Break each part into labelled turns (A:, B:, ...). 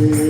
A: இது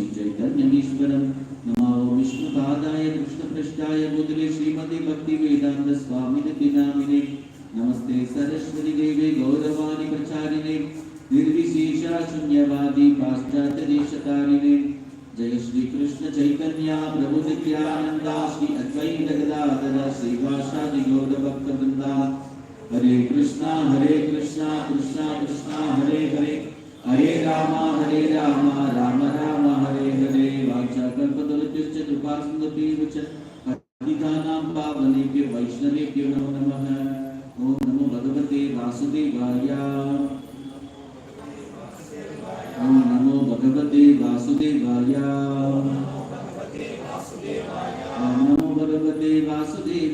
B: week, Jake.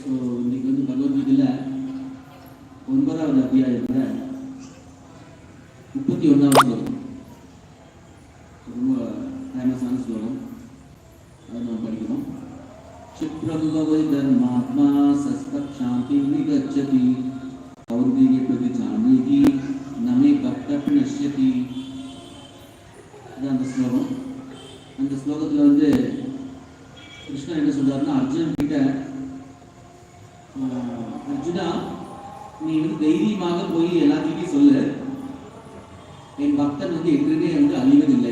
B: So இன்னைக்கு வந்து பகவத்கீதையில் ஒன்பதாவது அத்தியாயத்தில் முப்பத்தி ஒன்றாவது ஸ்லோகம் ரொம்ப ஃபேமஸான ஸ்லோகம் அதை நம்ம படிக்கிறோம் क्षिप्रम्भवै धर्मात्मा सस्पक्षान्तिं निगच्छति कौन्तेय प्रतिजानीति न मे भक्तः नश्यति அதான் அந்த ஸ்லோகம் அந்த ஸ்லோகத்தில் வந்து கிருஷ்ணன் என்ன சொல்றாருன்னா அர்ஜுனன் கிட்ட ஆஹ், அர்ஜுனா நீ வந்து தைரியமாக போய் எல்லாத்தையும் சொல்லு. என் பக்தன் வந்து என்றுமே வந்து அழிவதில்லை.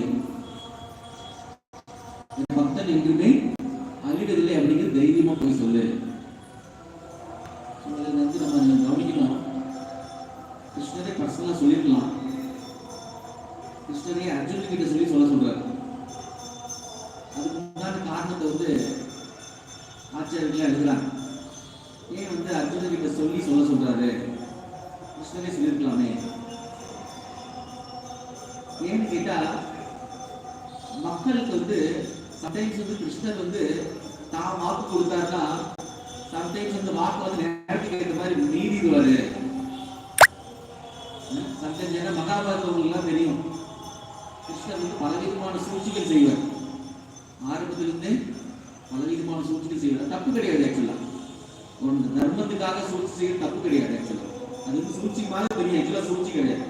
B: தான் வாக்கு கொடுத்தாருன்னா சம்டைம்ஸ் அந்த வாக்கு வந்து நேரத்துக்கு ஏற்ற மாதிரி மீறிடுவாரு சம்டைம்ஸ் ஏன்னா மகாபாரதம் உங்களுக்கு எல்லாம் தெரியும். கிருஷ்ணர் வந்து பலவிதமான சூழ்ச்சிகள் செய்வார். ஆரம்பத்திலிருந்தே பலவிதமான சூழ்ச்சிகள் செய்வார். தப்பு கிடையாது ஆக்சுவலா ஒரு தர்மத்துக்காக சூழ்ச்சி செய்ய தப்பு கிடையாது ஆக்சுவலா அது வந்து சூழ்ச்சி மாதிரி தெரியும் ஆக்சுவலா சூழ்ச்சி கிடையாது.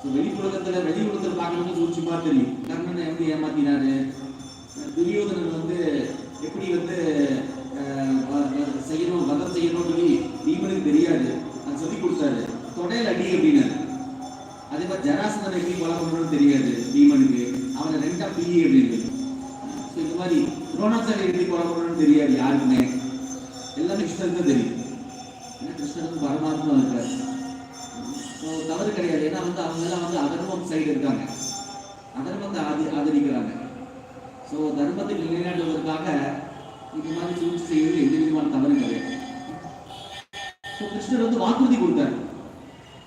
B: ஸோ வெளி உலகத்துல வெளி உலகத்துல பார்க்கணும்னு சூழ்ச்சி மாதிரி தெரியும். கர்ணனை எப்படி ஏமாத்தினாரு. துரியோதனன் வந்து எப்படி வந்து செய்யணும் வதம் செய்யணும் சொல்லி பீமனுக்கு தெரியாது. அது சொல்லி கொடுத்தாரு. தொடையில் அடி அப்படின்னாரு. அதே மாதிரி ஜராசந்தனை எப்படி கொலை பண்ணணும்னு தெரியாது பீமனுக்கு. அவனை ரெண்டா பிஇ அப்படின்னு ஸோ இந்த மாதிரி துரோணாச்சாரி எப்படி கொலை பண்ணணும்னு தெரியாது யாருக்குமே. எல்லாமே கிருஷ்ணருக்கு தான் தெரியும். ஏன்னா கிருஷ்ணருக்கு பரமாத்மா இருக்காரு. ஸோ தவறு கிடையாது. ஏன்னா வந்து அவங்க எல்லாம் வந்து அதர்மம் சைடு இருக்காங்க. அதர்மத்தை ஆதி ஆதரிக்கிறாங்க. ஸோ தர்மத்தை நிலைநாட்டுவதற்காக இந்த மாதிரி சூழ்ச்சி செய்வது எந்த விதமான தவறு கிடையாது ஸோ கிருஷ்ணர் வந்து வாக்குறுதி கொடுத்தார்.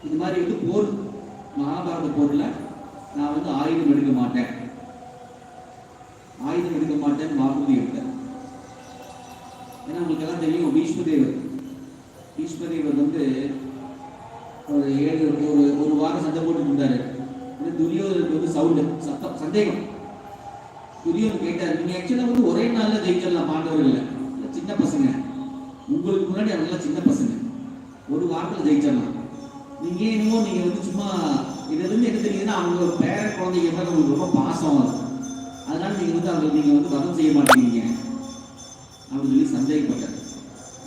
B: இது மாதிரி வந்து போர் மகாபாரத போரில் நான் வந்து ஆயுதம் எடுக்க மாட்டேன். ஆயுதம் எடுக்க மாட்டேன்னு வாக்குறுதி எடுத்தேன் ஏன்னா உங்களுக்கு எல்லாம் தெரியும் பீஷ்மதேவர். பீஷ்மதேவர் வந்து ஒரு ஏழு ஒரு ஒரு வாரம் சண்டை போட்டு இருந்தாரு. துரியோதனுக்கு வந்து சவுண்டு சத்தம் சந்தேகம். பெரியவர் கேட்டார் நீங்க ஆக்சுவலா வந்து ஒரே நாள்ல ஜெயிச்சிடலாம் பாண்டவர்கள் இல்லை. சின்ன பசங்க. உங்களுக்கு முன்னாடி அவங்க சின்ன பசங்க. ஒரு வாரத்துல ஜெயிச்சிடலாம். நீங்க என்னமோ நீங்க வந்து சும்மா இதுல இருந்து என்ன தெரியுதுன்னா அவங்க பேர குழந்தைங்க மேல உங்களுக்கு ரொம்ப பாசம் வரும். அதனால நீங்க வந்து அவங்களுக்கு நீங்க வந்து வதம் செய்ய மாட்டேங்கிறீங்க. அப்படின்னு சொல்லி சந்தேகப்பட்டார்.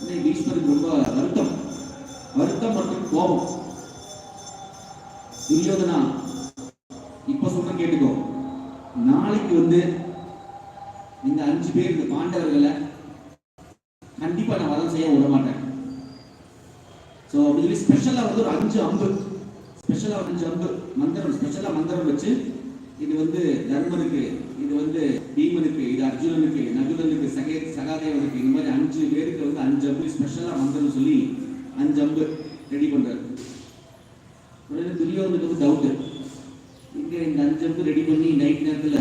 B: உடனே பீஷ்மருக்கு ரொம்ப வருத்தம். வருத்தம் மற்றும் கோபம். துரியோதனா இப்ப சொன்ன கேட்டுக்கோ. நாளைக்கு வந்து அஞ்சு பேர் இந்த பாண்டவர்களை கண்டிப்பா நான் வதம் செய்ய விட மாட்டேன். ஸோ அப்படி சொல்லி ஸ்பெஷலாக வந்து ஒரு அஞ்சு அம்பு ஸ்பெஷலாக ஒரு அஞ்சு அம்பு மந்திரம் ஸ்பெஷலாக மந்திரம் வச்சு இது வந்து தர்மனுக்கு இது வந்து பீமனுக்கு இது அர்ஜுனனுக்கு நகுலனுக்கு சகே சகாதேவனுக்கு இந்த மாதிரி அஞ்சு பேருக்கு வந்து அஞ்சு அம்பு ஸ்பெஷலாக மந்திரம் சொல்லி அஞ்சு அம்பு ரெடி பண்றாரு. உடனே துரியோதனுக்கு வந்து டவுட்டு இங்க இந்த அஞ்சு அம்பு ரெடி பண்ணி நைட் நேரத்துல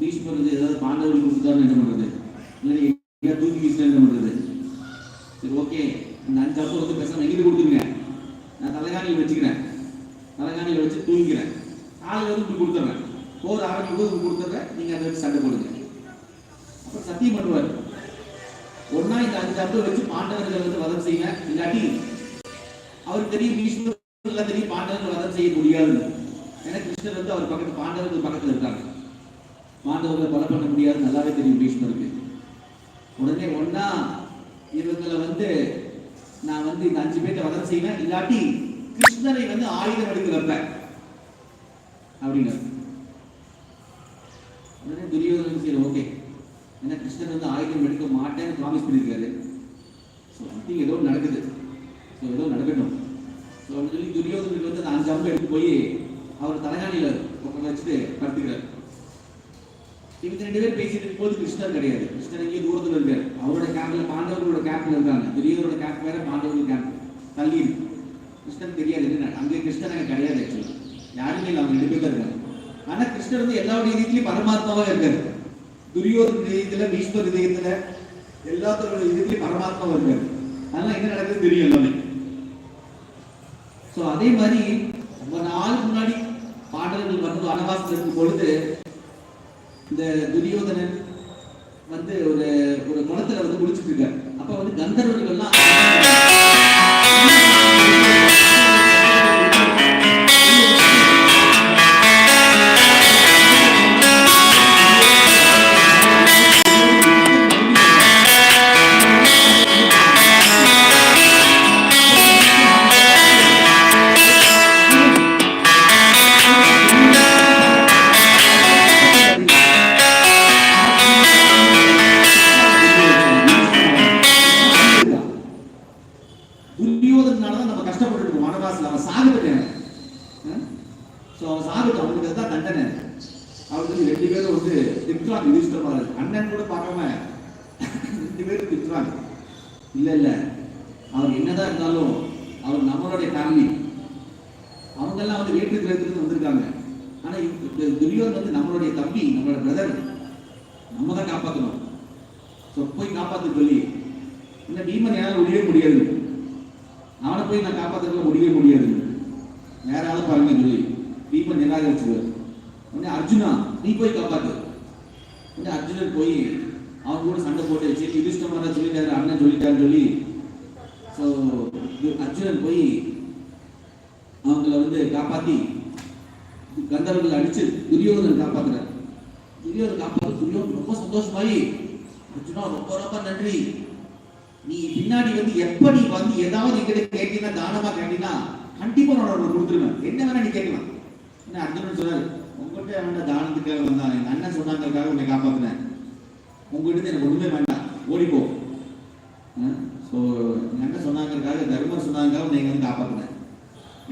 B: பீஷ்மர் வந்து ஏதாவது பாண்டவர்கள் கொடுத்தாலும் என்ன பண்றது? இல்லை எங்கேயா தூக்கி வீசினா என்ன பண்றது? சரி ஓகே. இந்த அஞ்சு அப்போ வந்து பேசாமல் எங்கிட்ட கொடுத்துருங்க. நான் தலைகாணியில் வச்சுக்கிறேன். தலைகாணியில் வச்சு தூங்கிக்கிறேன். காலையில் வந்து இப்படி கொடுத்துட்றேன் போர் ஆரம்பிக்கும் போது கொடுத்துட்றேன் நீங்கள் அதை வச்சு சண்டை போடுங்க. அப்புறம் சத்தியம் பண்ணுவார். ஒன்னா இந்த அஞ்சு அம்பு வச்சு பாண்டவர்களை வந்து வதம் செய்யுங்க. இல்லாட்டி அவருக்கு தெரியும் பீஷ்மர் தெரியும் பாண்டவர்கள் வதம் செய்ய முடியாதுன்னு. ஏன்னா கிருஷ்ணர் வந்து அவர் பக்கத்து பாண்டவர்கள் பக்கத்தில் இருக்காங்க. பாண்டவர்களை கொலை பண்ண முடியாது நல்லாவே தெரியும் பீஷ்மருக்கு உடனே ஒன்னா இவங்களை வந்து நான் வந்து இந்த அஞ்சு பேர்த்த வதம் செய்வேன் இல்லாட்டி கிருஷ்ணரை வந்து ஆயுதம் எடுத்து வைப்பேன். அப்படின்னு உடனே துரியோதனன் சரி ஓகே. ஏன்னா கிருஷ்ணர் வந்து ஆயுதம் எடுக்க மாட்டேன்னு ப்ராமிஸ் பண்ணியிருக்காரு ஸோ சம்திங் ஏதோ நடக்குது. ஸோ ஏதோ நடக்கட்டும். ஸோ அப்படின்னு சொல்லி துரியோதனுக்கு வந்து அந்த அஞ்சு அம்பு எடுத்து போய் அவர் தலைகாணியில் உட்கார வச்சுட்டு படுத்துக்கிறார். இவங்க ரெண்டு பேரும் பேசிட்டு இருக்கும்போது கிருஷ்ணர் கிடையாது. கிருஷ்ணர் எங்கேயும் தூரத்துல இருக்காரு. அவரோட கேம்ப்ல பாண்டவர்களோட கேம்ப்ல இருக்காங்க. துரியோரோட கேம்ப் வேற பாண்டவர்கள் கேம்ப் தள்ளி இருக்கு. கிருஷ்ணன் தெரியாது என்ன அங்கே கிருஷ்ணன் அங்கே கிடையாது ஆக்சுவலா யாருமே இல்லை அவங்க ரெண்டு பேர் தான் இருக்காங்க. ஆனா கிருஷ்ணர் வந்து எல்லா ரீதியிலையும் பரமாத்மாவா இருக்காரு. துரியோதன இதயத்துல பீஷ்மர் இதயத்துல எல்லாத்தோட இதயத்திலையும் பரமாத்மாவா இருக்காரு. அதெல்லாம் என்ன நடக்குது தெரியும் எல்லாமே. சோ அதே மாதிரி ரொம்ப நாளுக்கு முன்னாடி பாடல்கள் வந்து வனவாசத்தில் இருக்கும் பொழுது இந்த துரியோதனன் வந்து ஒரு ஒரு குளத்துல வந்து குளிச்சுட்டு இருக்காரு. அப்ப வந்து கந்தர்வர்கள்லாம் அவனை போய் நான் காப்பாற்ற முடியவே முடியாது. வேற ஆளு பாருங்க சொல்லி பீமன் நிராகரிச்சுவார் உடனே அர்ஜுனா நீ போய் காப்பாத்து. உடனே அர்ஜுனன் போய் அவன் கூட சண்டை போட்டு சரி யுதிஷ்டமா சொல்லிட்டாரு அண்ணன் சொல்லிட்டாருன்னு சொல்லி. ஸோ அர்ஜுனன் போய் அவங்கள வந்து காப்பாத்தி கந்தர்வங்களை அடிச்சு துரியோதனன் காப்பாத்துறாரு. துரியோதன் காப்பாத்து துரியோதன் ரொம்ப சந்தோஷமாயி அர்ஜுனா ரொம்ப ரொம்ப நன்றி. நீ பின்னாடி வந்து எப்ப நீ வந்து ஏதாவது எங்கிட்ட கேட்டீங்கன்னா தானமா கேட்டீங்கன்னா கண்டிப்பா உன்னோட கொடுத்துருவேன். என்ன வேணா நீ கேட்கலாம் என்ன அர்ஜுனன் சொன்னாரு உங்ககிட்ட வேண்டாம் தானத்துக்காக வந்தான். எங்க அண்ணன் சொன்னாங்கிறதுக்காக உன்னை காப்பாத்தினேன். உங்ககிட்ட எனக்கு ஒண்ணுமே வேண்டாம். ஓடிப்போ ஸோ எங்க அண்ணன் சொன்னாங்கிறதுக்காக தர்மர் சொன்னாங்க உன்னை வந்து காப்பாத்தினேன்.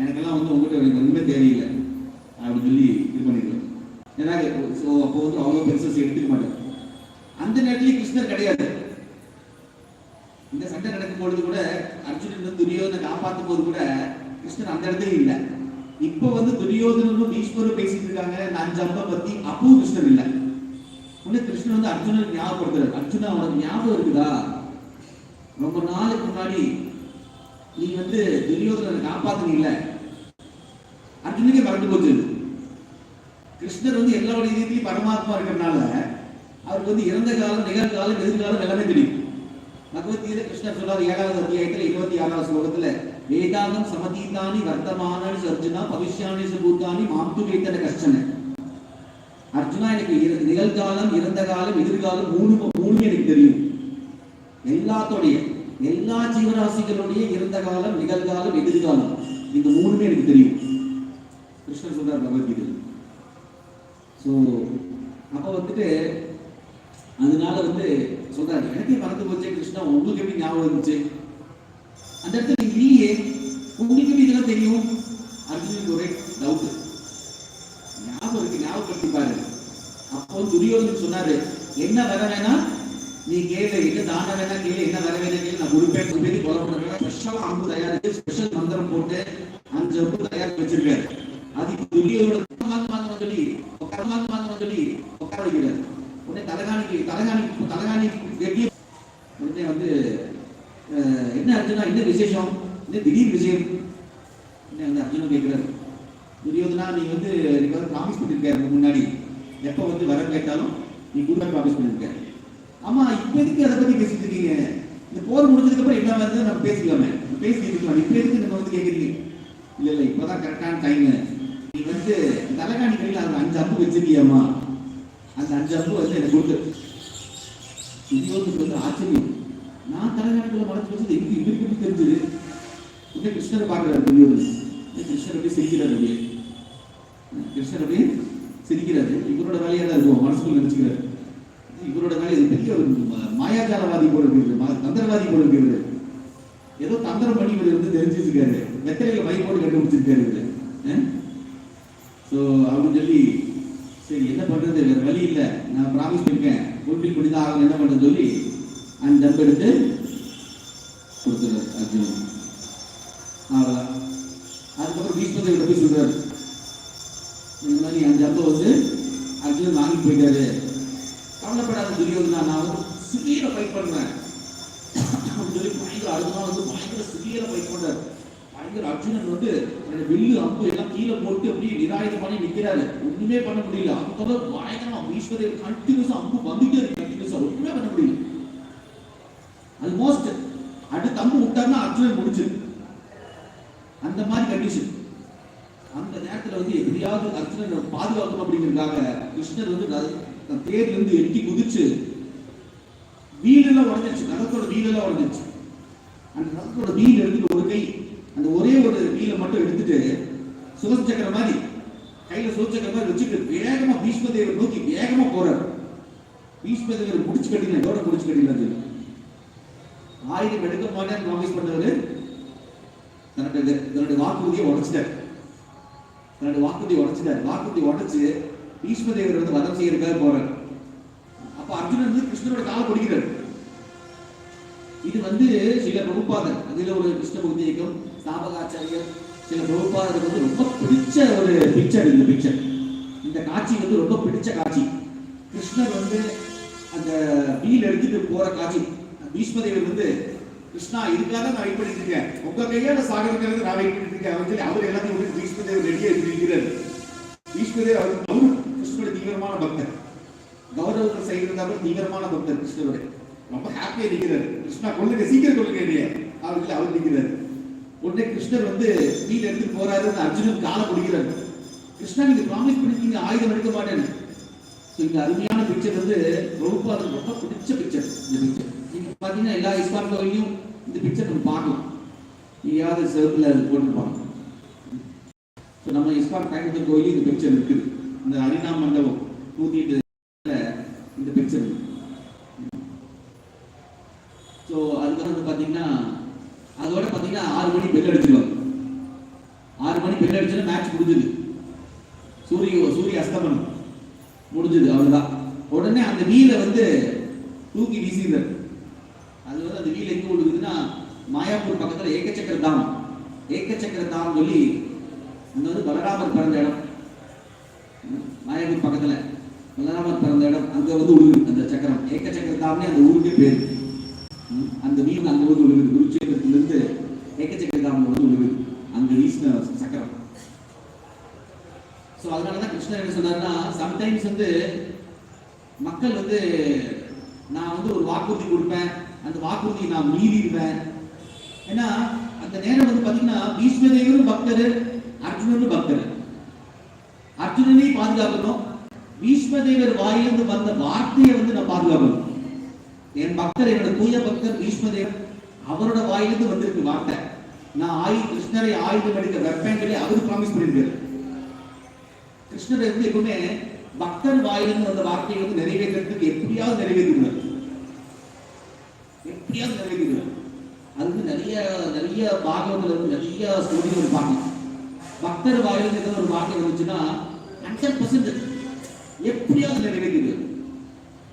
B: எனக்கெல்லாம் வந்து உங்ககிட்ட எனக்கு ஒண்ணுமே தேவையில்லை. அப்படின்னு சொல்லி இது பண்ணிடுவேன் ஏன்னா ஸோ அப்போ வந்து அவ்வளோ பெருசஸ் எடுத்துக்க மாட்டேன். அந்த நேரத்துலயும் கிருஷ்ணர் கிடையாது. இந்த சண்டை நடக்கும் பொழுது கூட அர்ஜுனன் வந்து துரியோதனை காப்பாத்தும் போது கூட கிருஷ்ணன் அந்த இடத்துல இல்ல. இப்ப வந்து துரியோதனும் பீஷ்மரும் பேசிட்டு இருக்காங்க. நான் ஜம்ப பத்தி அப்பவும் கிருஷ்ணன் இல்ல. உடனே கிருஷ்ணன் வந்து அர்ஜுனன் ஞாபகப்படுத்துறாரு. அர்ஜுனா உனக்கு ஞாபகம் இருக்குதா? ரொம்ப நாளுக்கு முன்னாடி நீ வந்து துரியோதனை காப்பாத்துனீங்கள அர்ஜுனுக்கே மறந்து போச்சு. கிருஷ்ணர் வந்து எல்லா இதயத்திலையும் பரமாத்மா இருக்கிறதுனால அவருக்கு வந்து இறந்த காலம் நிகழ்காலம் எதிர்காலம் எல்லாமே தெரியும். பகவத்கீதை கிருஷ்ணர் சொன்னார் ஏழாவது அத்தியாயத்துல இருபத்தி ஆறாவது ஸ்லோகத்துல வேதாந்தம் சமதீதானி வர்த்தமானி அர்ஜுனா பவிஷ்யானி சுபூத்தானி மாம்து வேத்தன கஷ்டன. அர்ஜுனா எனக்கு நிகழ்காலம் இறந்த காலம் எதிர்காலம் மூணு மூணு எனக்கு தெரியும். எல்லாத்தோடைய எல்லா ஜீவராசிகளுடைய இறந்த காலம் நிகழ்காலம் எதிர்காலம் இந்த மூணுமே எனக்கு தெரியும். கிருஷ்ணர் சொல்றார் பகவத்கீதை ஸோ அப்போ வந்துட்டு அதனால வந்து சொல்றாரு எனக்கே மறந்து போச்சே கிருஷ்ணா உங்களுக்கு எப்படி ஞாபகம் இருந்துச்சு அந்த இடத்துல நீங்க இல்லையே உங்களுக்கு எப்படி இதெல்லாம் தெரியும்? அர்ஜுனுக்கு ஒரே டவுட் ஞாபகம் இருக்கு ஞாபகப்படுத்தி பாரு. அப்போ துரியோதன் சொன்னாரு என்ன வர வேணாம்? நீ கேளு என்ன தான வேணா கேளு என்ன வர வேணா கேளு நான் கொடுப்பேன் சொல்லி கொலை ஸ்பெஷல் அம்பு தயாரிச்சு ஸ்பெஷல் மந்திரம் போட்டு அஞ்சு அம்பு தயார் வச்சிருக்காரு. அதுக்கு துரியோட மாத்து சொல்லி உட்கார சொல்லி உட்கார வைக்கிறாரு. உடனே தலகாணிக்கு தலகாணிக்கு தலகாணிக்கு கெட்டிய உடனே வந்து என்ன அர்ஜுனா என்ன விசேஷம்? என்ன திடீர் விஷயம் என்ன வந்து அர்ஜுனா கேட்கிறாரு துரியோதனா நீ வந்து எனக்கு வந்து ப்ராமிஸ் பண்ணியிருக்க முன்னாடி. எப்போ வந்து வர கேட்டாலும் நீ கூட ப்ராமிஸ் பண்ணியிருக்க ஆமா இப்போ எதுக்கு அதை பத்தி பேசிட்டு இருக்கீங்க? இந்த போர் முடிஞ்சதுக்கு அப்புறம் என்ன வந்து நம்ம பேசிக்கலாமே. பேசிட்டு இருக்கலாம். இப்போ எதுக்கு நம்ம வந்து கேட்குறீங்க? இல்ல இல்ல இப்பதான் கரெக்டான டைம் நீ வந்து தலைகாணி கையில் அந்த அஞ்சு அப்பு வச்சிருக்கியாமா அந்த அஞ்சு அப்பு வந்து எனக்கு கொடுத்து துரியோதனுக்கு வந்து ஆச்சரியம். நான் தலைநாட்டில் மறைச்சு வச்சது எங்க இவருக்கு எப்படி தெரிஞ்சது? உடனே கிருஷ்ணரை பார்க்கிறார் துரியோதன் கிருஷ்ணர் அப்படியே சிரிக்கிறார் அப்படியே. கிருஷ்ணர் அப்படியே சிரிக்கிறாரு. இவரோட வேலையா தான் இருக்கும். மனசுக்குள்ள நினைச்சுக்கிறாரு. இவரோட வேலை இது பெரிய ஒரு மாயாஜாலவாதி போல இருக்கிறது தந்திரவாதி போல இருக்கிறது ஏதோ தந்திரம் பண்ணி இவர் வந்து தெரிஞ்சு வச்சிருக்காரு வெத்தலையில மை போட்டு கண்டுபிடிச்சிருக்காரு இவரு. ஸோ அப்படின்னு சொல்லி சரி என்ன பண்றது? வேற வழி இல்ல. நான் ப்ராமிஸ் பண்ணிருக்கேன். ஃபுல்ஃபில் பண்ணி தான் ஆகணும் என்ன பண்றது சொல்லி அந்த ஜம்ப் எடுத்து கொடுத்துருவார் அர்ஜுனன். அவ்வளோதான் அதுக்கப்புறம் பீஷ்மதேவிட்ட போய் சொல்றாரு. இந்த மாதிரி அந்த ஜம்பை வந்து அர்ஜுனன் வாங்கி போயிட்டாரு. கவலைப்படாத துரியோதனா நான் வந்து சிவியரை ஃபைட் பண்ணுறேன் அப்படின்னு சொல்லி பயங்கர அர்ஜுனா வந்து பயங்கர சிவியரை ஃபைட் பண்றாரு. பயங்கர அர்ஜுனன் வந்து என்னோட வில்லு அம்பு எல்லாம் கீழே போட்டு அப்படியே நிராயுதம் பண்ணி நிக்கிறாரு. ஒண்ணுமே பண்ண முடியல. அந்த பயங்கரமா ஈஸ்வரர் கண்டினியூஸா அம்பு வந்துட்டே இருக்கு. கண்டினியூஸா ஒண்ணுமே பண்ண முடியல. ஆல்மோஸ்ட் அடுத்த அம்பு விட்டாருன்னா அர்ஜுனன் முடிச்சு அந்த மாதிரி கண்டிஷன் அந்த நேரத்துல வந்து எப்படியாவது அர்ஜுனன் பாதுகாக்கணும் அப்படிங்கிறதுக்காக கிருஷ்ணர் வந்து தன் தேர்ல இருந்து எட்டி குதிச்சு வீலெல்லாம் உடஞ்சிருச்சு. ரதத்தோட வீலெல்லாம் உடஞ்சிருச்சு. அந்த ரதத்தோட வீல் எடுத்துட்டு ஒரு கை அந்த ஒரே ஒரு வீலை மட்டும் எடுத்துட்டு சுகஸ் சக்கர மாதிரி கையில சுகஸ் சக்கர மாதிரி வச்சுட்டு வேகமா பீஷ்மதேவர் நோக்கி வேகமா போறாரு. பீஷ்மதேவர் முடிச்சு கட்டின இதோட முடிச்சு கட்டினாரு ஆயுதம் எடுக்க மாட்டேன்னு ப்ராமிஸ் பண்ணவரு தன்னுடைய தன்னுடைய வாக்குறுதியை உடைச்சிட்டார். தன்னுடைய வாக்குறுதியை உடைச்சிட்டார். வாக்குறுதி உடைச்சு பீஷ்மதேவர் வந்து வதம் செய்யறதுக்காக போறார். அப்ப அர்ஜுனன் வந்து கிருஷ்ணனோட காலை பிடிக்கிறார். இது வந்து சில பிரபுபாதர் அதுல ஒரு கிருஷ்ண பக்தி இயக்கம் ஸ்தாபகாச்சாரியர் சில பிரபுபாதருக்கு வந்து ரொம்ப பிடிச்ச ஒரு பிக்சர் இந்த பிக்சர் இந்த காட்சி வந்து ரொம்ப பிடிச்ச காட்சி. கிருஷ்ணர் வந்து அந்த வீல் எடுத்துட்டு போற காட்சி. பீஷ்மதேவர் வந்து கிருஷ்ணா இதுக்காக நான் வெயிட் பண்ணிட்டு இருக்கேன். உங்க கையால சாகரத்துக்காக நான் வெயிட் பண்ணிட்டு இருக்கேன் சொல்லி அவர் எல்லாத்தையும் விட்டு பீஷ்மதேவர் ரெடியா இருக்கிறார். பீஷ்மதேவர் அவர் அவரு கிருஷ்ணனுடைய தீவிரமான பக்தர். கௌரவர்கள் செய்கிறதாலும் தீவிரமான பக்தர் கிருஷ்ணருடைய. ரொம்ப ஹாப்பியா நிற்கிறார் கிருஷ்ணா கொள்ளுங்க சீக்கிரம் கொள்ளுங்க இல்லையா அவருக்கு அவர் நிற்கிறாரு உடனே கிருஷ்ணர் வந்து மீன் எடுத்துட்டு போறாரு. அந்த அர்ஜுனன் காலை பிடிக்கிறாரு கிருஷ்ணா நீங்க ப்ராமிஸ் பண்ணிருக்கீங்க ஆயுதம் எடுக்க மாட்டேன்னு. இந்த அருமையான பிக்சர் வந்து பிரபுபாதருக்கு ரொம்ப பிடிச்ச பிக்சர் இந்த பிக்சர் நீங்க பாத்தீங்கன்னா எல்லா இஸ்லான் கோவிலையும் இந்த பிக்சர் நம்ம பார்க்கலாம். எங்கேயாவது செவத்தில் போட்டுருப்பாங்க ஸோ நம்ம இஸ்கான் கோயம்புத்தூர் கோயிலும் இந்த பிக்சர் இருக்குது இந்த அரிணா மண்டபம் நூத்தி எட்டு இந்த பிக்சர் ஸோ அதுக்கப்புறம் வந்து பார்த்தீங்கன்னா பார்த்தீங்கன்னா ஆறு மணி பெல் அடிச்சிருவாங்க. ஆறு மணி பெல் அடிச்சுன்னா மேட்ச் முடிஞ்சுது. சூரிய சூரிய அஸ்தமனம் முடிஞ்சது அவ்வளவுதான். உடனே அந்த வீலை வந்து தூக்கி வீசிடுறாரு. அது வந்து அந்த வீல் எங்க விழுகுதுன்னா மாயாப்பூர் பக்கத்துல ஏக்கச்சக்கர தாம். ஏக்கச்சக்கர தாம் சொல்லி அங்க வந்து பலராமர் பிறந்த இடம். மாயாப்பூர் பக்கத்துல பலராமர் பிறந்த இடம். அங்க வந்து விழுகுது அந்த சக்கரம். ஏக்கச்சக்கர தாம்னே அந்த ஊருக்கே பேர். அந்த வீல் அங்க வந்து விழுகுது. குருச்சேத்திரத்திலிருந்து ஏக்கச்சக்கர தாம் வந்து விழுகுது அங்க வீசின சக்கரம் ஸோ அதனால தான் கிருஷ்ணர் என்ன சொன்னார்னா சம்டைம்ஸ் வந்து மக்கள் வந்து நான் வந்து ஒரு வாக்குறுதி கொடுப்பேன். அந்த வாக்குறுதியை நான் மீறிடுவேன். ஏன்னா அந்த நேரம் வந்து பார்த்தீங்கன்னா பீஷ்மதேவரும் பக்தர் அர்ஜுனனும் பக்தர். அர்ஜுனனையும் பாதுகாக்கணும். பீஷ்மதேவர் வாயிலிருந்து வந்த வார்த்தையை வந்து நான் பாதுகாக்கணும். என் பக்தர் என்னோட தூய பக்தர் பீஷ்மதேவர் அவரோட வாயிலிருந்து வந்திருக்கு வார்த்தை. நான் ஆயு கிருஷ்ணரை ஆயுதம் எடுக்க வைப்பேன் சொல்லி அவர் ப்ராமிஸ் பண்ணியிருக்காரு. கிருஷ்ணர் வந்து எப்பவுமே பக்தர் வாயிலிருந்து அந்த வார்த்தையை வந்து நிறைவேற்றுறதுக்கு எப்படியாவது நிறைவேற்றுகிறார் எப்படியாவது நிறைவேற்றுகிறார் அது வந்து நிறைய நிறைய பாகவத்துல வந்து நிறைய ஸ்டோரிகள் பார்க்கலாம் பக்தர் வாயிலிருந்து ஏதாவது ஒரு வார்த்தை வந்துச்சுன்னா ஹண்ட்ரட் பர்சன்ட் எப்படியாவது நிறைவேற்றுகிறார்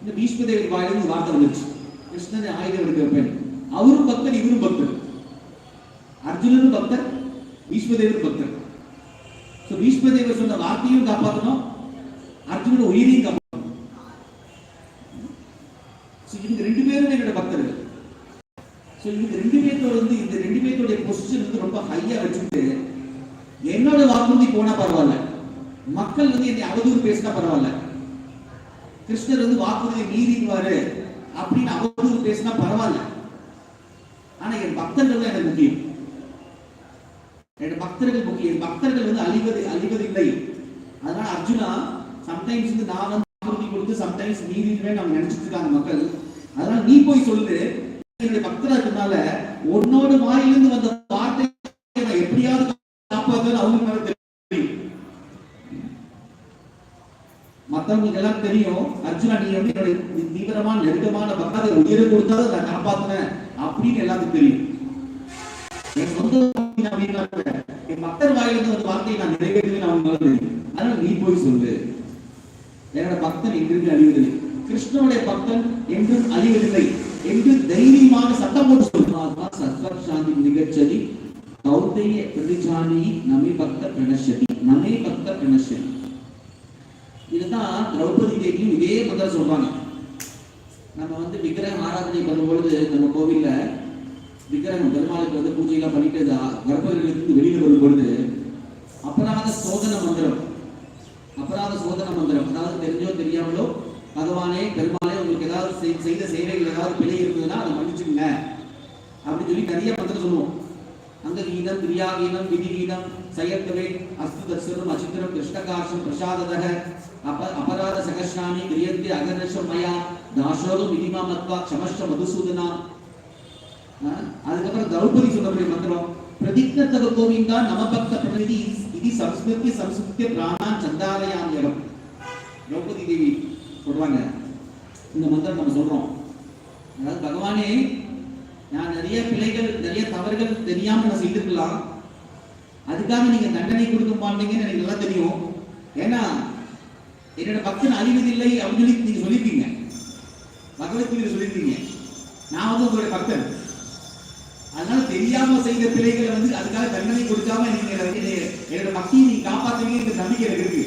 B: இந்த பீஷ்மதேவி வாயிலிருந்து வார்த்தை வந்துச்சு. கிருஷ்ணன் ஆயுதம் எடுக்கிற பெண் அவரும் பக்தர் இவரும் பக்தர். அர்ஜுனனும் பக்தர் பீஷ்மதேவரும் பக்தர். ஸோ பீஷ்மதேவர் சொன்ன வார்த்தையும் காப்பாற்றணும் அர்ஜுனோட உயிரையும் காப்பாற்றணும் ஸோ இவங்க ரெண்டு பேரும் என்னோட பக்தர்கள். ஸோ இவங்க ரெண்டு பேர்த்தோட வந்து இந்த ரெண்டு பேர்த்தோடைய பொசிஷன் வந்து ரொம்ப ஹையா வச்சுக்கிட்டு என்னோட வாக்குறுதி போனா பரவாயில்ல. மக்கள் வந்து என்னை அவதூறு பேசினா பரவாயில்ல. கிருஷ்ணர் வந்து வாக்குறுதியை மீறிடுவாரு அப்படின்னு அவதூறு பேசினா பரவாயில்ல. ஆனா என் பக்தர்கள் தான் எனக்கு முக்கியம். பக்தர்கள் என் பக்தர்கள் வந்து அழிவது அழிவதில்லை. அதனால அர்ஜுனா சம்டைம்ஸ் வந்து நான் வந்து ஆகுதி கொடுத்து சம்டைம்ஸ் நீதினே நம்ம நினைச்சிட்டு இருக்காங்க மக்கள். அதனால நீ போய் சொல்லு. என்னுடைய பக்தரா இருக்கனால உன்னோட வாயிலிருந்து வந்த வார்த்தை நான் எப்படியாவது காப்பாத்துன்னு அவங்களுக்கு மேல தெரியும். மத்தவங்களுக்கு எல்லாம் தெரியும் அர்ஜுனா நீ வந்து என்னுடைய தீவிரமான நெருக்கமான பக்தரை உயிரை கொடுத்தாலும் நான் காப்பாத்துனேன் அப்படின்னு எல்லாத்துக்கும் தெரியும். என் சொந்த அப்படின்னா என் பக்தர் வாயிலிருந்து வந்த வார்த்தையை நான் நிறைவேற்றுவேன் அவங்க அதனால நீ போய் சொல்லு. என்னோட பக்தன் என்றும் அழிவதில்லை. கிருஷ்ணனுடைய பக்தன் என்றும் அழிவதில்லை. என்று தைரியமாக சட்டம் போட்டு சொல்லுவாங்க சத்வர் சாந்தி நிகழ்ச்சதி. கௌதைய பிரதிஜானி நமே பக்த பிரணசதி நமே பக்த பிரணசதி இதுதான் திரௌபதி தேவியும் இதே மந்திரம் சொல்றாங்க. நம்ம வந்து விக்கிரகம் ஆராதனை பண்ணும்பொழுது நம்ம கோவில்ல விக்கிரகம் பெருமாளுக்கு வந்து பூஜை எல்லாம் பண்ணிட்டு கர்ப்பகிரகத்துக்கு வெளியில வரும் பொழுது அபராத சோதன மந்திரம். அபராத சோதன மந்திரம். அதாவது தெரிஞ்சோ தெரியாமலோ பகவானே பெருமாளே உங்களுக்கு ஏதாவது செய்- செய்த சேவைகள் ஏதாவது பிழை இருந்ததுன்னா அதை மன்னிச்சுங்க அப்படின்னு சொல்லி நிறைய மந்திரம் சொல்லுவோம். அந்த கீதம் கிரியாகீதம் விதிகீதம் சயத்தவே அஸ்து தர்சனம் அச்சித்திரம் கிருஷ்ணகாசம் பிரசாததக அப அபராத சகஸ்ராணி கிரியந்தி அகர்ஷம் மயா தாசோகம் விதிமா மத்வா க்ஷமஷ்ட மதுசூதனா அதுக்கப்புறம் திரௌபதி சொல்லக்கூடிய மந்திரம் பிரதிக்னத்தக கோவிந்தா நமபக்த பிரதிதி இது சம்ஸ்கிருத்திய சம்ஸ்கிருத்திய பிராணான் இடம் திரௌபதி தேவி சொல்றாங்க. இந்த மந்திரம் நம்ம சொல்றோம். அதாவது பகவானே நான் நிறைய பிழைகள் நிறைய தவறுகள் தெரியாம நான் செய்திருக்கலாம். அதுக்காக நீங்க தண்டனை கொடுக்க மாட்டீங்கன்னு எனக்கு நல்லா தெரியும். ஏன்னா என்னோட பக்தன் அழிவதில்லை அப்படின்னு சொல்லி நீங்க சொல்லியிருக்கீங்க பகவத்கீதை சொல்லியிருக்கீங்க நான் வந்து உங்களுடைய பக்தன். அதனால தெரியாம செய்த பிள்ளைகளை வந்து அதுக்காக தண்டனை கொடுக்காம நீங்க என்னோட பக்தியை நீங்க காப்பாத்துவீங்க நம்பிக்கை எனக்கு இருக்கு.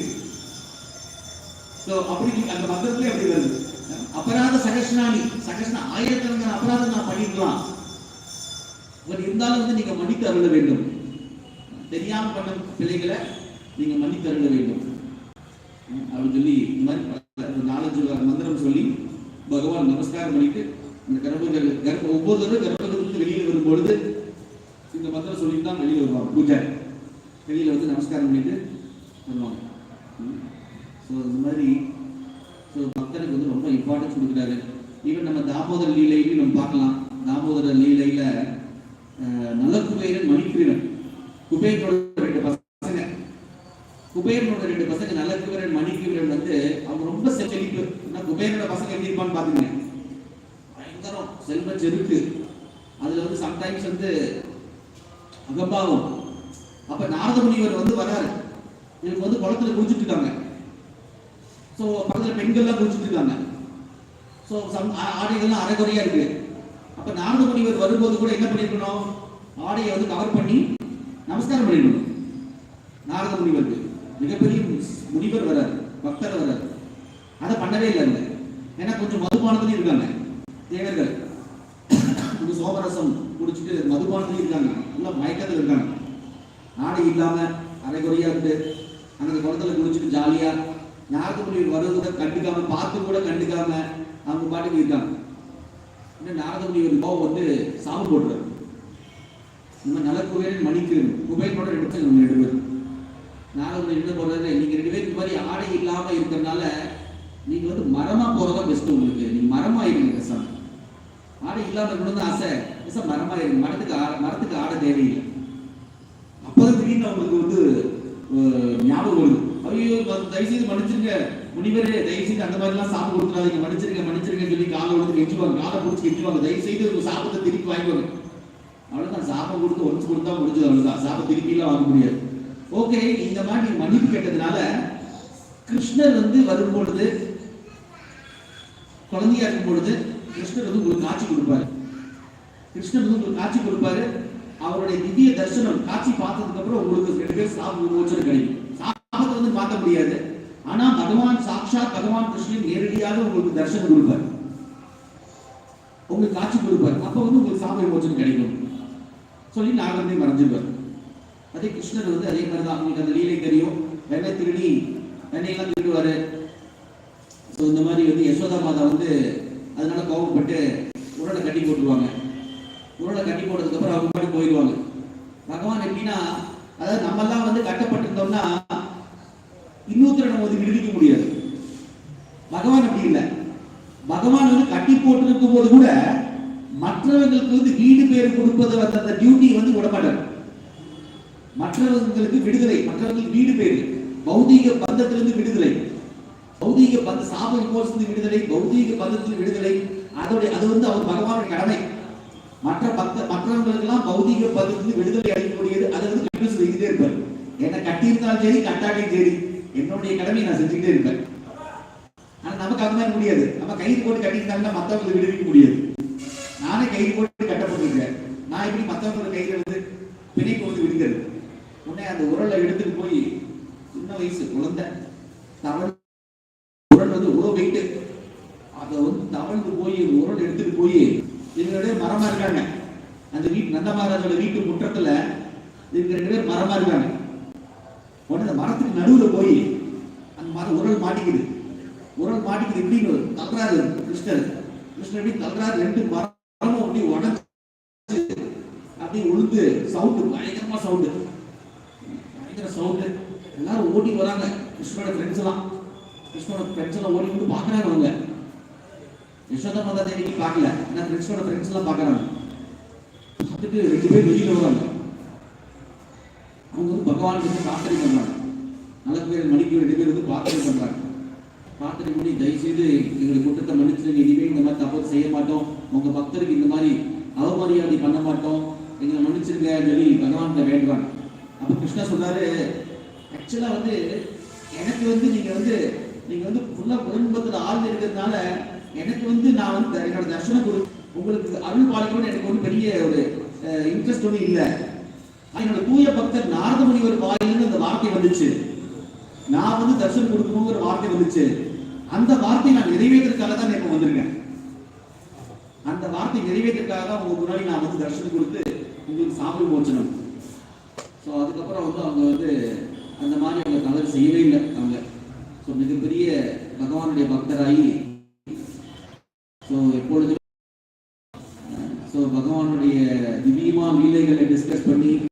B: ஸோ அப்படி அந்த மந்திரத்திலே அப்படி வருது. அபராத சகஸ்னானி சகஸ்னா ஆயிரக்கணக்கான அபராதம் நான் பண்ணிக்கலாம் பட் இருந்தாலும் வந்து நீங்க மன்னித்து அருள வேண்டும். தெரியாம பண்ண பிள்ளைகளை நீங்க மன்னித்து அருள வேண்டும். அப்படின்னு சொல்லி இந்த மாதிரி நாலஞ்சு மந்திரம் சொல்லி பகவான் நமஸ்காரம் பண்ணிட்டு அந்த கர்ப்பங்கள் கர்ப்ப ஒவ்வொரு தடவை கர்ப்பத்திலிருந்து வெளியில் வரும்பொழுது இந்த மந்திரம் சொல்லிட்டு தான் வெளியில் வருவாங்க. பூஜை. வெளியில் வந்து நமஸ்காரம் பண்ணிட்டு வருவாங்க. ஸோ இந்த மாதிரி ஸோ பக்தனுக்கு வந்து ரொம்ப இம்பார்ட்டன்ஸ் கொடுக்குறாரு. ஈவன் நம்ம தாமோதர லீலையிலையும் நம்ம பார்க்கலாம். தாமோதர லீலையில நல்ல குபேரன் மணிக்கிரீரன் குபேரனோட ரெண்டு பசங்க. குபேரனோட ரெண்டு பசங்க நல்ல குபேரன் மணிக்கிரீரன் வந்து அவங்க ரொம்ப செழிப்பு ஏன்னா குபேரனோட பசங்க எப்படி இருப்பான்னு பாத்துங்க செல்வ செருக்கு. அதுல வந்து சம்டைம்ஸ் வந்து அகம்பாவம். அப்ப நாரத முனிவர் வந்து வராரு எனக்கு வந்து குளத்துல குளிச்சுட்டு இருக்காங்க ஸோ பக்கத்துல பெண்கள்லாம் குளிச்சுட்டு இருக்காங்க ஸோ சம் ஆடைகள்லாம் அரைகுறையா இருக்கு. அப்ப நாரத முனிவர் வரும்போது கூட என்ன பண்ணிருக்கணும்? ஆடையை வந்து கவர் பண்ணி நமஸ்காரம் பண்ணிடணும் நாரத முனிவருக்கு மிகப்பெரிய முனிவர் வரார் பக்தர் வரார் அதை பண்ணவே இல்லை ஏன்னா கொஞ்சம் மதுபானத்துலயும் இருக்காங்க. தேவர்கள். குடிச்சிட்டு இருக்காங்க. நல்லா மயக்கத்தில் இருக்காங்க. ஆடை இல்லாமல் அரைகுறையாக இருந்து அந்த குளத்துல குடிச்சிட்டு ஜாலியாக நாரத முனிவர் வர்றது கூட கண்டுக்காம பார்த்து கூட கண்டுக்காம அவங்க பாட்டுக்கு இருக்காங்க. இன்னும் நாரத முனிவர் கோவம் வந்து சாவு போடுறாரு. நம்ம நல்ல குபேரன் மணிக்கு குபேரனோட ரெண்டு பேர் நம்ம ரெண்டு பேர் நாரத என்ன போடுறாரு? நீங்கள் ரெண்டு பேருக்கு மாதிரி ஆடை இல்லாமல் இருக்கிறதுனால நீங்கள் வந்து மரமாக போகிறதா பெஸ்ட்டு உங்களுக்கு. நீங்கள் மரமாக இருங்க பேசாம ஆடை இல்லாத இருக்கணும்னு தான் ஆசை. பேசாம மரமா இருக்கு மரத்துக்கு மரத்துக்கு ஆடை தேவையில்லை. அப்போதான் திடீர்னு அவங்களுக்கு வந்து ஞாபகம் வருது. ஐயோ தயவு செய்து மன்னிச்சிருங்க. முனிவரே தயவு செய்து அந்த மாதிரி எல்லாம் சாப்பிட்டு கொடுத்துடாதீங்க. மன்னிச்சிருங்க மன்னிச்சிருங்க சொல்லி காலை கொடுத்து கெஞ்சுவாங்க. காலை பிடிச்சி கெஞ்சுவாங்க. தயவு செய்து உங்க சாபத்தை திருப்பி வாங்கிக்கோங்க அவ்வளவுதான். சாபம் கொடுத்து ஒன்று கொடுத்தா முடிஞ்சது. அவ்வளவுதான். சாபம் திருப்பி எல்லாம் வாங்க முடியாது. ஓகே இந்த மாதிரி மன்னிப்பு கேட்டதுனால கிருஷ்ணர் வந்து வரும்பொழுது குழந்தையா இருக்கும் பொழுது கிருஷ்ணர் வந்து உங்களுக்கு காட்சி கொடுப்பாரு. கிருஷ்ணர் வந்து உங்களுக்கு காட்சி கொடுப்பாரு. அவருடைய திவ்ய தரிசனம் காட்சி பார்த்ததுக்கு அப்புறம் உங்களுக்கு ரெண்டு பேர் சாப விமோச்சனம் கிடைக்கும். சாபத்தை வந்து பார்க்க முடியாது. ஆனா பகவான் சாக்ஷாத் பகவான் கிருஷ்ணன் நேரடியாக உங்களுக்கு தரிசனம் கொடுப்பார். உங்களுக்கு காட்சி கொடுப்பார். அப்ப வந்து உங்களுக்கு சாப விமோச்சனம் கிடைக்கும். சொல்லி நாகரத்தை மறைஞ்சிருப்பார் அதே கிருஷ்ணர் வந்து அதே மாதிரி தான் உங்களுக்கு அந்த லீலை தெரியும். வெண்ணை திருடி வெண்ணெயெல்லாம் திருடுவாரு. ஸோ இந்த மாதிரி வந்து யசோதா மாதா வந்து அதனால கோபப்பட்டு உருளை கட்டி போட்டுருவாங்க. உருளை கட்டி போட்டதுக்கப்புறம் அவங்க பாட்டு போயிடுவாங்க. பகவான் எப்படின்னா அதாவது நம்மெல்லாம் வந்து கட்டப்பட்டிருந்தோம்னா இன்னொருத்தரை நம்ம வந்து விடுவிக்க முடியாது. பகவான் அப்படி இல்லை. பகவான் வந்து கட்டி போட்டிருக்கும் போது கூட மற்றவர்களுக்கு வந்து வீடு பேர் கொடுப்பது வந்த அந்த டியூட்டி வந்து விட மற்றவர்களுக்கு விடுதலை மற்றவர்களுக்கு வீடு பேர் பௌதீக பந்தத்திலிருந்து விடுதலை. பௌதீக பந்து சாப விமோசனத்து விடுதலை பௌதீக பந்தத்தில் விடுதலை. அதோடைய அது வந்து அவர் பகவானுடைய கடமை. மற்ற பக்த மற்றவங்களுக்கெல்லாம் பௌதீக பந்தத்தில் விடுதலை அளிக்கக்கூடியது. அதை வந்து கண்டினியூஸ் செய்துட்டே இருப்பார். என்னை கட்டியிருந்தாலும் சரி கட்டாட்டியும் சரி. என்னுடைய கடமையை நான் செஞ்சுக்கிட்டே இருப்பேன். நமக்கு அதுதான் மாதிரி முடியாது. நம்ம கயிறு போட்டு கட்டியிருந்தாங்கன்னா மத்தவங்களை விடுவிக்க முடியாது. நானே கயிறு போட்டு கட்டப்பட்டிருக்கேன் நான் எப்படி மத்தவங்களோட கையில வந்து பிணைக்கு வந்து விடுக்கிறது உடனே அந்த உரலை எடுத்துட்டு போய் சின்ன வயசு குழந்தை தவறு உரல் வந்து இவ்வளோ வெயிட்டு அதை வந்து தவழ்ந்து போய் உரல் எடுத்துட்டு போய் இவங்களுடைய மரமா இருக்காங்க அந்த வீட்டு நந்த மகாராஜோட வீட்டு முற்றத்துல இவங்க ரெண்டு பேர் மரமா இருக்காங்க உடனே அந்த மரத்துக்கு நடுவுல போய் அந்த மரம் உரல் மாட்டிக்குது. உரல் மாட்டிக்குது எப்படின்னு தல்றாரு கிருஷ்ணர். கிருஷ்ணர் எப்படி தல்றாரு ரெண்டு மரமும் அப்படி உடஞ்சு அப்படியே உளுந்து சவுண்டு பயங்கரமா சவுண்டு. பயங்கர சவுண்டு. எல்லாரும் ஓடி வராங்க. கிருஷ்ணோட ஃப்ரெண்ட்ஸ் எல்லாம். கிருஷ்ணோட ஃப்ரெண்ட்ஸ் எல்லாம் ஓடி வந்து பாக்குறாங்க அவங்க. யசோதா மாதா தேவிக்கு பார்க்கல ஏன்னா ஃப்ரெண்ட்ஸோட ஃப்ரெண்ட்ஸ் எல்லாம் பார்க்குறாங்க பார்த்துட்டு ரெண்டு பேர் வெளியில் வருவாங்க அவங்க வந்து பகவானுக்கு வந்து பிரார்த்தனை பண்ணுறாங்க நல்ல பேர் மணிக்கு ரெண்டு பேர் வந்து பிரார்த்தனை பண்ணுறாங்க பிரார்த்தனை பண்ணி தயவுசெய்து எங்களுக்கு குற்றத்தை மன்னிச்சிருங்க இனிமேல் இந்த மாதிரி தப்பு செய்ய மாட்டோம் உங்கள் பக்தருக்கு இந்த மாதிரி அவமரியாதை பண்ண மாட்டோம் எங்களை மன்னிச்சிருங்க சொல்லி பகவான்கிட்ட வேண்டுறாங்க அப்போ கிருஷ்ணா சொன்னாரு ஆக்சுவலாக வந்து எனக்கு வந்து நீங்கள் வந்து நீங்கள் வந்து ஃபுல்லாக குடும்பத்தில் ஆழ்ந்து இருக்கிறதுனால எனக்கு வந்து நான் வந்து என்னோட தர்ஷனம் கொடு உங்களுக்கு அருள் பாலிக்கணும்னு எனக்கு ஒன்றும் பெரிய ஒரு இன்ட்ரெஸ்ட் ஒன்றும் இல்லை. என்னோட தூய பக்தர் நாரத முனிவர் வாயிலிருந்து அந்த வார்த்தை வந்துச்சு. நான் வந்து தர்ஷனம் கொடுக்கணுங்கிற வார்த்தை வந்துச்சு. அந்த வார்த்தை நான் நிறைவேற்றதுக்காக தான் இப்போ வந்திருக்கேன். அந்த வார்த்தை நிறைவேற்றதுக்காக தான் உங்க முன்னாடி நான் வந்து தர்ஷனம் கொடுத்து உங்களுக்கு சாமி மோச்சனம் ஸோ அதுக்கப்புறம் வந்து அவங்க வந்து அந்த மாதிரி அவங்க தவறு செய்யவே இல்லை. அவங்க. ஸோ மிகப்பெரிய பகவானுடைய பக்தராகி ஸோ எப்பொழுதுமே ஸோ பகவானுடைய டிஸ்கஸ் பண்ணி